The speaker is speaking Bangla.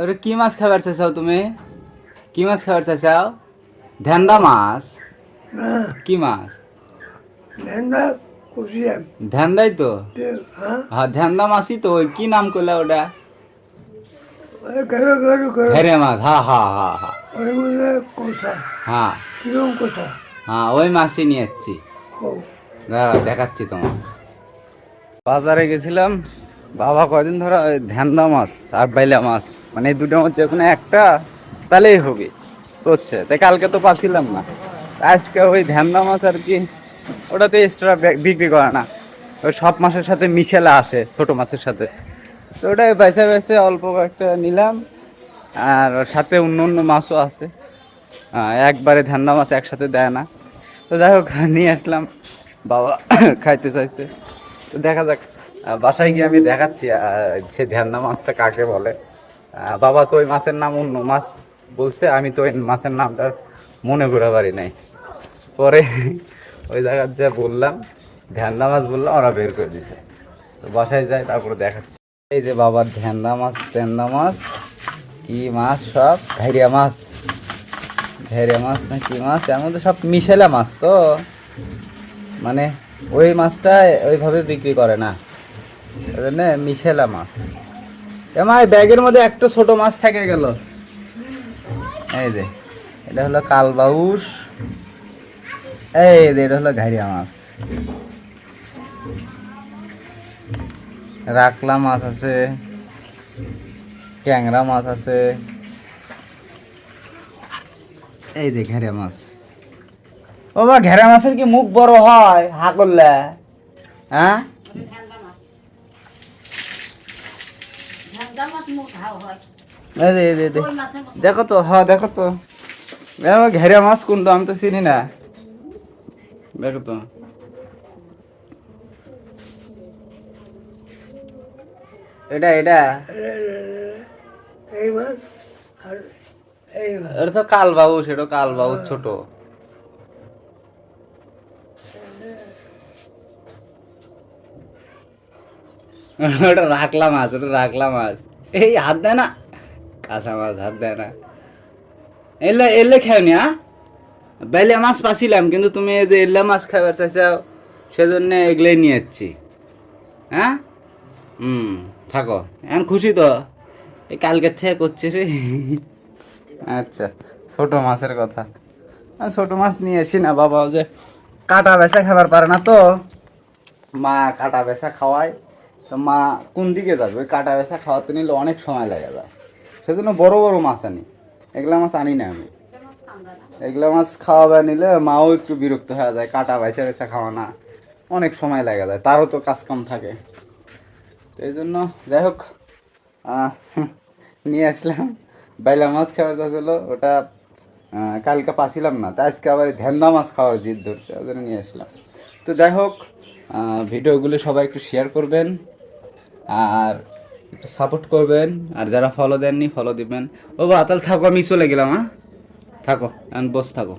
আরে কি মাছ খাবার চাইছাও তুমি? কি মাছ খাবার চাইছাও? ধ্যান্দা মাছ? না কি মাছ? ধ্যান্দাই তো? হ্যাঁ। হ্যাঁ ধ্যান্দা মাছই তো ওই কি নাম করলে ওটা? ঘেরে মাছ হ্যাঁ হ্যাঁ হ্যাঁ হ্যাঁ ওই হ্যাঁ হ্যাঁ। ওই মাছই নিয়ে যাচ্ছি ও। দাঁড়াও দেখাচ্ছি তোমার বাজারে গেছিলাম বাবা কয়দিন ধরে ধ্যান্দা মাছ আর বাইলা মাছ। মানে দুটো যে কোনো একটা, তাহলেই হবে। করছে তাই কালকে তো পাচ্ছিলাম না। আজকে ওই ধ্যান্দা মাছ আর কি ওটা তো এক্সট্রা বিক্রি করে না। ওই সব মাছের সাথে মিশেলা আসে ছোট মাছের সাথে। তো ওটাই বেছে বেছে অল্প কয়েকটা নিলাম। আর সাথে অন্য অন্য মাছও আছে। একবারে ধ্যান্দা মাছ একসাথে দেয় না। তো যাই হোক, নিয়ে আসলাম। বাবা খাইতে চাইছে। তো দেখা যাক বাসায় গিয়ে আমি দেখাচ্ছি সে ধ্যাননা মাছটা কাকে বলে। বাবা তো ওই মাছের নাম অন্য মাছ বলছে, আমি তো ওই মাছের নামটা মনে করে পারি নাই। পরে ওই জায়গার যা বললাম ধ্যানদা মাছ বললাম, ওরা বের করে দিছে। তো বাসায় যাই, তারপরে দেখাচ্ছি। এই যে বাবার ধ্যানদা মাছ, তেন্দা মাছ, কি মাছ সব? ঘাইরিয়া মাছ। ঘেরে মাছ না কি মাছ? এর মধ্যে সব মিশেলা মাছ তো। মানে ওই মাছটা ওইভাবে বিক্রি করে না। ওই মিশেলা মাছ। এমাই ব্যাগের মধ্যে একটা ছোট মাছ থেকে গেল। এই যে, এটা হলো কালবাউস। এই যে, এটা হলো ঘাইরিয়া মাছ। রাকলা মাছ আছে ট্যাংরা মাছ আছে। এই যে ঘেরা মাছ। ও বা ঘেরা মাছের কি মুখ বড় হয়? হা করলে হ্যাঁ? দেখো তো হ্যাঁ দেখো তো। দেখো ঘেরা মাছ কোনটা, আমি তো চিনি না। দেখো তো। এটা এটা। তো কালবাবু সেটা কালবাবু ছোট। ওটা রাখলা মাছ ওটা রাখলা মাছ। এই হাত দেয় না। কাঁচা মাছ হাত দেয় না। এলে এলে খেওনি হ্যাঁ বেলে মাছ পাছিলাম, কিন্তু তুমি এই যে এল্লা মাছ খাবার চাইছাও, সেজন্য এগুলোই নিয়ে যাচ্ছি হ্যাঁ হুম, থাকো। এখন খুশি তো? এই কালকের থেকে করছে রে। আচ্ছা ছোট মাছের কথা। ছোট মাছ নিয়ে আসি না বাবা যে কাটা বেচা খাবার পারে না তো। মা কাটা বেচা খাওয়ায়। তো মা কোন দিকে যাবে? ওই কাটা বেচা খাওয়াতে নিলে অনেক সময় লেগে যায়। সেজন্য বড় বড় মাছ আনি। এগুলা মাছ আনি না আমি। এগুলা মাছ খাওয়াবে নিলে মাও একটু বিরক্ত হয়ে যায়, কাটা বেচা বেচা খাওয়া না। অনেক সময় লেগে যায়, তারও তো কাজ কাম থাকে। তো এই জন্য যাই হোক নিয়ে আসলাম। বাইলা মাছ খাওয়ার যা ছিল, ওটা কালকে পাছিলাম না তাই আজকে আবার ধ্যান্দা মাছ খাওয়ার জিদ ধরছে, ওই জন্য নিয়ে আসলাম। তো যাই হোক ভিডিওগুলো সবাই একটু শেয়ার করবেন। আর একটু সাপোর্ট করবেন, আর যারা ফলো দেননি ফলো দিবেন। ও বা তাহলে থাকো, আমি চলে গেলাম হ্যাঁ? থাকো, এখন বস থাকো।